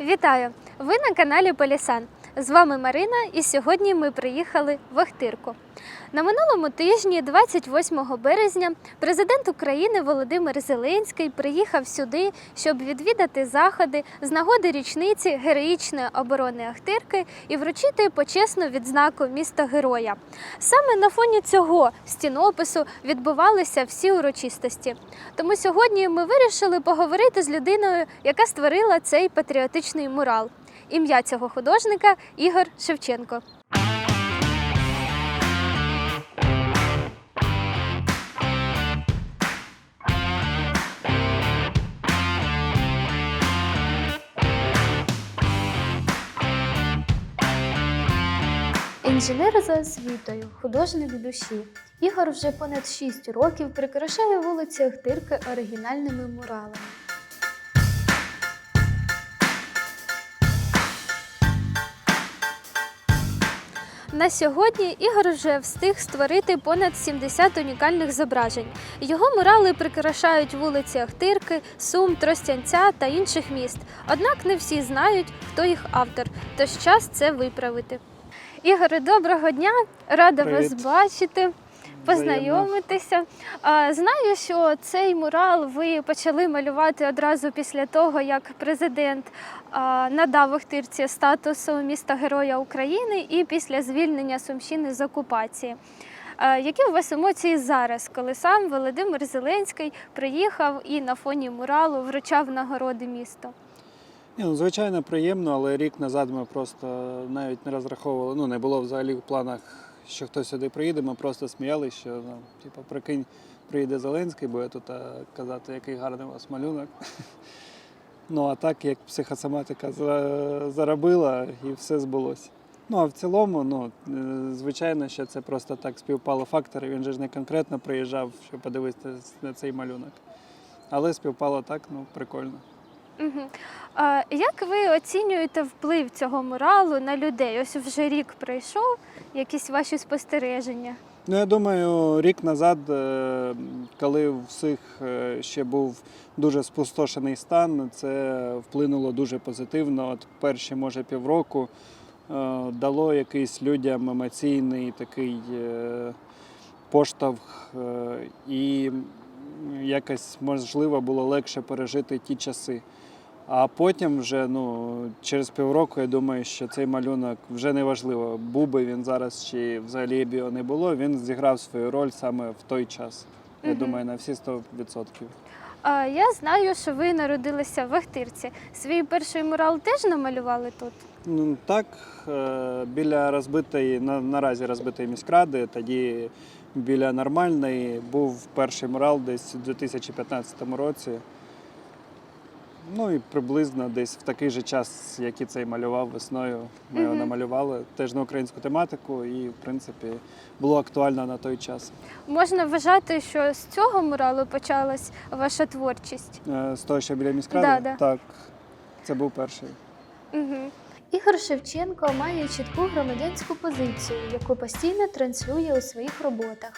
Вітаю! Ви на каналі Полісан. З вами Марина, і сьогодні ми приїхали в Охтирку. На минулому тижні, 28 березня, президент України Володимир Зеленський приїхав сюди, щоб відвідати заходи з нагоди річниці героїчної оборони Ахтирки і вручити почесну відзнаку міста героя. Саме на фоні цього стінопису відбувалися всі урочистості. Тому сьогодні ми вирішили поговорити з людиною, яка створила цей патріотичний мурал. Ім'я цього художника Ігор Шевченко. Інженер за освітою, художник душі. Ігор вже понад 6 років прикрашає вулиці Охтирки оригінальними муралами. На сьогодні Ігор вже встиг створити понад 70 унікальних зображень. Його мурали прикрашають вулиці Ахтирки, Сум, Тростянця та інших міст. Однак не всі знають, хто їх автор, тож час це виправити. Ігоре, доброго дня! Рада Привіт. вас бачити. Познайомитися. А, Знаю, що цей мурал ви почали малювати одразу після того, як президент а, надав Охтирці статусу міста Героя України і після звільнення Сумщини з окупації. А, Які у вас емоції зараз, коли сам Володимир Зеленський приїхав і на фоні муралу вручав нагороди місту? Ні, ну, звичайно, приємно, але рік назад ми просто навіть не розраховували. Ну, не було взагалі в планах, що хтось сюди приїде. Ми просто сміялися, що ну, типу, прикинь, приїде Зеленський, буде тут а, казати, який гарний у вас малюнок. Ну, а так, як психосоматика заробила і все збулося. Ну, а в цілому, ну, е, звичайно, що це просто так співпало фактори. Він же ж не конкретно приїжджав, щоб подивитися на цей малюнок. Але співпало так, ну, прикольно. Як ви оцінюєте вплив цього муралу на людей? Ось вже рік пройшов, якісь ваші спостереження. Ну, я думаю, рік назад, е, коли у всіх е, ще був дуже спустошений стан, це вплинуло дуже позитивно. От перші, може, півроку е, дало якийсь людям емоційний такий поштовх, і якось можливо було легше пережити ті часи. А потім вже ну, через півроку я думаю, що цей малюнок вже не важливо, був би він зараз чи взагалі б його не було. Він зіграв свою роль саме в той час. Я думаю, на всі 100%. А, я знаю, що ви народилися в Ахтирці. Свій перший мурал теж намалювали тут. Ну так, е, біля розбитої, на, наразі розбитої міськради, тоді біля нормальної був перший мурал десь у 2015 році. Ну і приблизно десь в такий же час, як і цей малював весною, ми його намалювали теж на українську тематику, і в принципі було актуально на той час. Можна вважати, що з цього муралу почалась ваша творчість. Е, З того, що біля міськради, Да, да. так, це був перший. Угу. Ігор Шевченко має чітку громадянську позицію, яку постійно транслює у своїх роботах.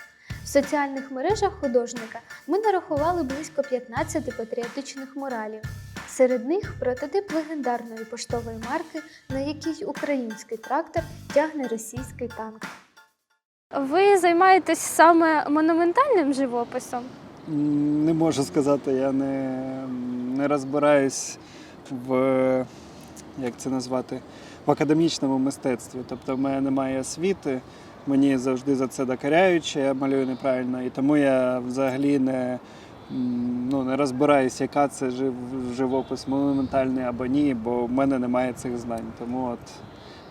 В соціальних мережах художника ми нарахували близько 15 патріотичних муралів. Серед них прототип легендарної поштової марки, на якій український трактор тягне російський танк. Ви займаєтесь саме монументальним живописом? Не можу сказати, я не, не розбираюсь в як це назвати, в академічному мистецтві. Тобто в мене немає освіти, мені завжди за це докоряють, що я малюю неправильно, і тому я взагалі не, ну, не розбираюсь, яка це жив, живопис, монументальний або ні, бо в мене немає цих знань. Тому от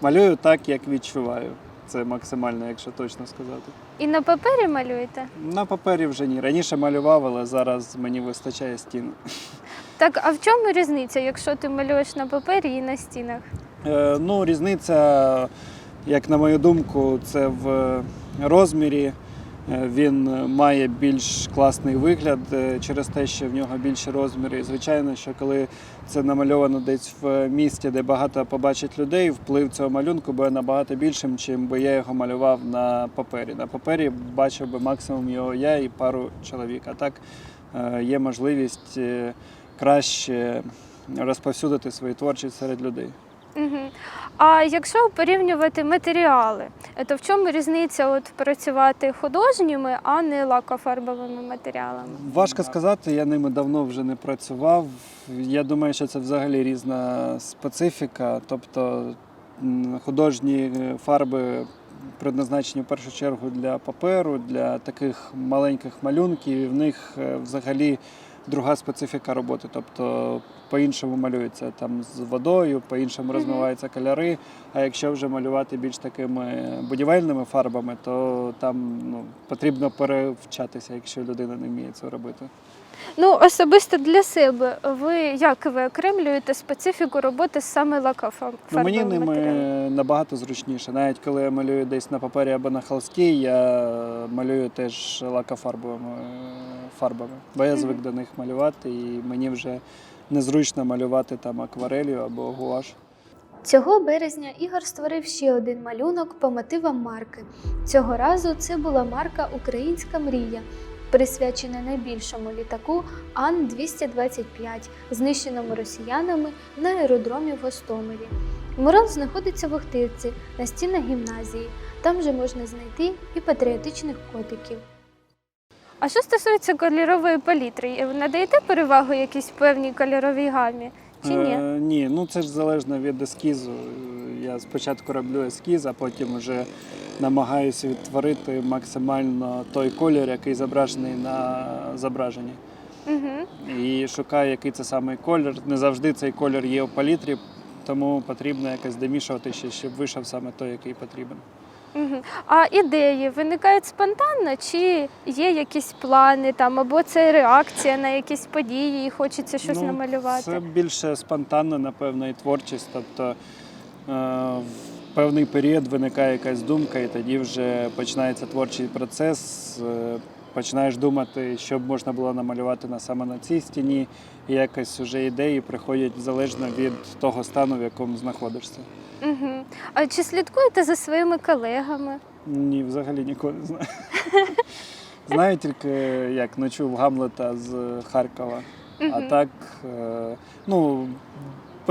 малюю так, як відчуваю. Це максимально, якщо точно сказати. І на папері малюєте? На папері вже ні. Раніше малював, але зараз мені вистачає стін. Так, а в чому різниця, якщо ти малюєш на папері і на стінах? Е, ну, різниця, як на мою думку, це в розмірі. Е, Він має більш класний вигляд е, через те, що в нього більші розміри. І звичайно, що коли це намальовано десь в місті, де багато побачить людей, вплив цього малюнку буде набагато більшим, чим би я його малював на папері. На папері бачив би максимум його я і пару чоловік. А так е, є можливість е, краще розповсюдити свою творчість серед людей. Угу. А якщо порівнювати матеріали, то в чому різниця от працювати художніми, а не лакофарбовими матеріалами? Важко сказати, я ними давно вже не працював. Я думаю, що це взагалі різна специфіка. Тобто художні е, фарби предназначені в першу чергу для паперу, для таких маленьких малюнків. І в них е, взагалі друга специфіка роботи. Тобто по-іншому малюється там з водою, по-іншому розмиваються кольори. А якщо вже малювати більш такими будівельними фарбами, то там ну, потрібно перевчатися, якщо людина не вміє це робити. Ну, особисто для себе, ви як ви окремлюєте специфіку роботи саме лакофарбовими Ну, мені ними матеріалами? набагато зручніше. Навіть коли я малюю десь на папері або на холсті, я малюю теж лакофарбовими е, фарбами. Бо я звик до них малювати, і мені вже незручно малювати там акварелью або гуаш. Цього березня Ігор створив ще один малюнок по мотивам марки. Цього разу це була марка Українська мрія, присвячена найбільшому літаку Ан-225, знищеному росіянами на аеродромі в Гостомелі. Мурал знаходиться в Охтирці на стінах гімназії. Там же можна знайти і патріотичних котиків. А що стосується кольорової палітри, ви надаєте перевагу якійсь певній кольоровій гамі? Чи ні? Е, ні, ну це ж залежно від ескізу. Я спочатку роблю ескіз, а потім вже намагаюся відтворити максимально той колір, який зображений на зображенні. Угу. І шукаю, який це саме колір. Не завжди цей колір є у палітрі, тому потрібно якось домішувати ще, щоб вийшов саме той, який потрібен. Угу. А ідеї виникають спонтанно, чи є якісь плани там, або це реакція на якісь події, і хочеться щось Ну, намалювати? Це більше спонтанно, напевно, і творчість. Тобто в певний період виникає якась думка, і тоді вже починається творчий процес. Е, Починаєш думати, що б можна було намалювати на саме на цій стіні, і якось вже ідеї приходять залежно від того стану, в якому знаходишся. Угу. А чи слідкуєте за своїми колегами? Ні, взагалі нікого не знаю. Знаю тільки, як ночув Гамлета з Харкова. А так, е, ну,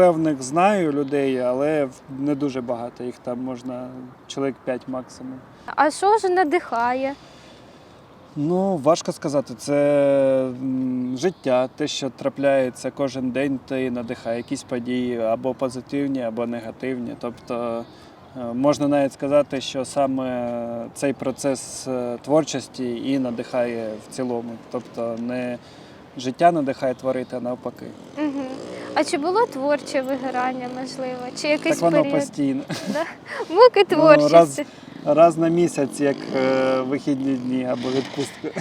певних знаю людей, але не дуже багато. Їх там можна чоловік 5 максимум. А що ж надихає? Ну, важко сказати. Це життя, те, що трапляється кожен день, і надихає якісь події або позитивні, або негативні. Тобто е, можна навіть сказати, що саме цей процес е, творчості і надихає в цілому. Тобто не життя надихає творити, а навпаки. Угу. А чи було творче вигорання, можливо? Чи якийсь так воно період постійно. муки Ну, раз- Раз на місяць, як е, вихідні дні або відпустка,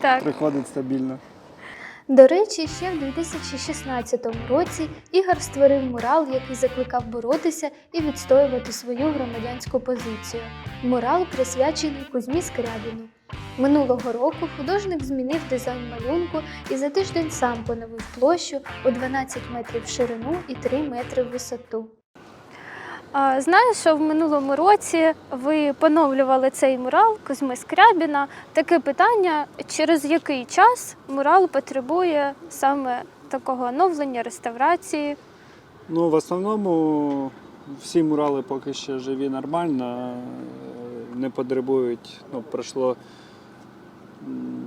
Так. приходить стабільно. До речі, ще в 2016 році Ігор створив мурал, який закликав боротися і відстоювати свою громадянську позицію. Мурал присвячений Кузьмі Скрябіну. Минулого року художник змінив дизайн малюнку і за тиждень сам поновив площу у 12 метрів в ширину і 3 метри в висоту. Знаю, що в минулому році ви поновлювали цей мурал Кузьми Скрябіна. Таке питання: через який час мурал потребує саме такого оновлення, реставрації? Ну, в основному всі мурали поки що живі нормально, е, не потребують. Ну, пройшло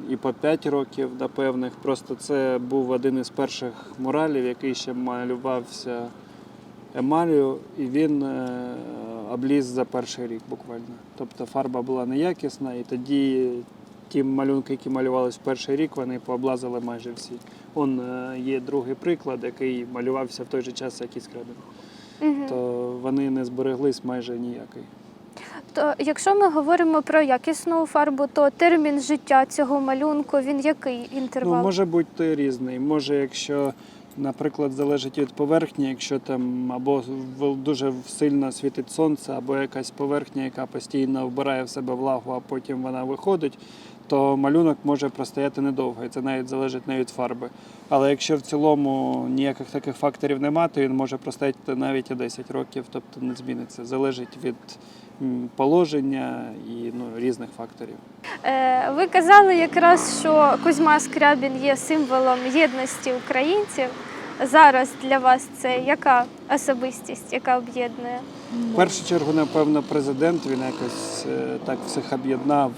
і по 5 років до певних. Просто це був один із перших муралів, який ще малювався емалію, і він е, обліз за перший рік буквально. Тобто фарба була неякісна, і тоді ті малюнки, які малювалися в перший рік, вони пооблазили майже всі. Он е, є другий приклад, який малювався в той же час, як і скребін. Угу. То вони не збереглись майже ніякий. То якщо ми говоримо про якісну фарбу, то термін життя цього малюнку він який інтервал? Ну, може бути різний. Може, якщо, наприклад, залежить від поверхні, якщо там або дуже сильно світить сонце, або якась поверхня, яка постійно вбирає в себе влагу, а потім вона виходить, то малюнок може простояти недовго, і це навіть залежить не від фарби. Але якщо в цілому ніяких таких факторів немає, то він може простояти навіть і 10 років, тобто не зміниться. Залежить від положення і ну, різних факторів. Е, ви казали якраз, що Кузьма Скрябін є символом єдності українців. зараз для вас це яка особистість, яка об'єднує? В першу чергу, напевно, президент він якось е, так всіх об'єднав.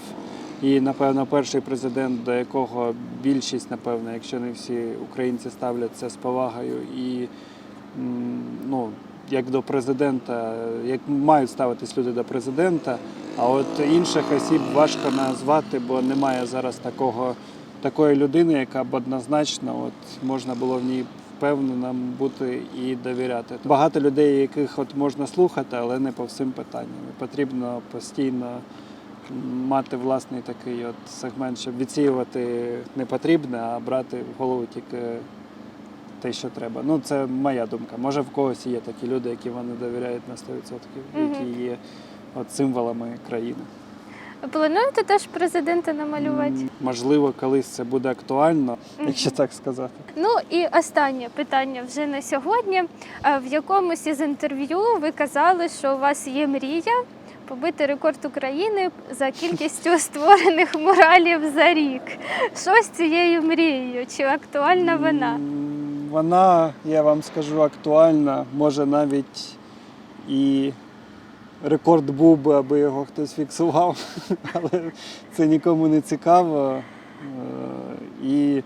І, напевно, перший президент, до якого більшість, напевно, якщо не всі українці ставляться з повагою і ну, як до президента, як мають ставитись люди до президента. А от інших осіб важко назвати, бо немає зараз такого, такої людини, яка б однозначно от, можна було в ній впевненим бути і довіряти. Багато людей, яких от можна слухати, але не по всім питанням. Потрібно постійно мати власний такий от сегмент, щоб відсіювати не потрібне, а брати в голову тільки те, що треба. Ну, це моя думка. Може, в когось є такі люди, які вони довіряють на 100%, які є от символами країни. Плануєте теж президента намалювати? Можливо, колись це буде актуально, якщо так сказати. Ну і останнє питання вже на сьогодні. Е, В якомусь із інтерв'ю ви казали, що у вас є мрія побити рекорд України за кількістю створених муралів за рік. Що з цією мрією? Чи актуальна вона? Вона, я вам скажу, актуальна, може навіть і рекорд був би, аби його хтось фіксував, але це нікому не цікаво. Е, І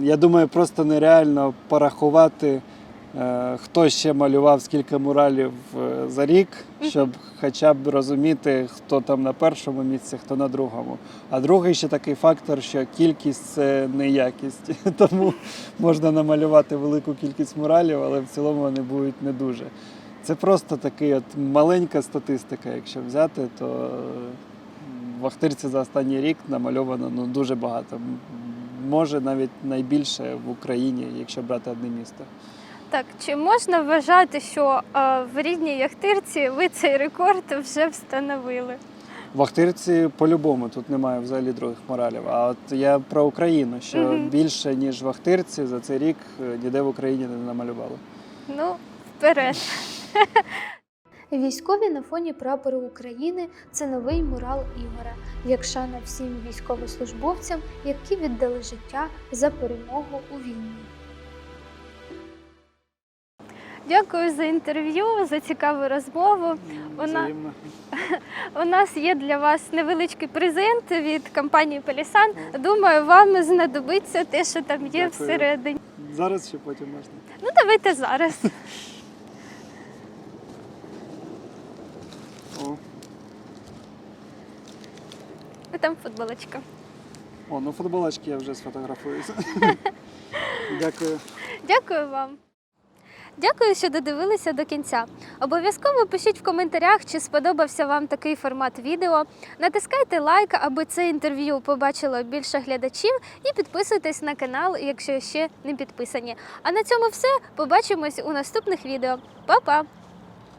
я думаю, просто нереально порахувати, хто ще малював скільки муралів е, за рік, щоб хоча б розуміти, хто там на першому місці, хто на другому. А другий ще такий фактор, що кількість це не якість. Тому можна намалювати велику кількість муралів, але в цілому вони будуть не дуже. Це просто такий от маленька статистика, якщо взяти, то в Ахтирці за останній рік намальовано ну, дуже багато. Може навіть найбільше в Україні, якщо брати одне місто. Так, чи можна вважати, що е, в рідній Яхтирці ви цей рекорд вже встановили? В Ахтирці по-любому тут немає взагалі других моралів. А от я про Україну, що Мгм. більше ніж в Ахтирці за цей рік е, ніде в Україні не намалювали. Ну, вперед. Військові на фоні прапору України це новий мурал Ігора, як шана всім військовослужбовцям, які віддали життя за перемогу у війні. Дякую за інтерв'ю, за цікаву розмову. Вона-. У нас є для вас невеличкий презент від компанії Пелісан. Думаю, вам знадобиться те, що там є Дякую. всередині. Зараз чи потім можна? Ну, давайте зараз. О, І Там футболочка. О ну футболочки я вже сфотографуюся. Дякую. Дякую вам. Дякую, що додивилися до кінця. Обов'язково пишіть в коментарях, чи сподобався вам такий формат відео. Натискайте лайк, аби це інтерв'ю побачило більше глядачів, і підписуйтесь на канал, якщо ще не підписані. А на цьому все. Побачимось у наступних відео. Па-па!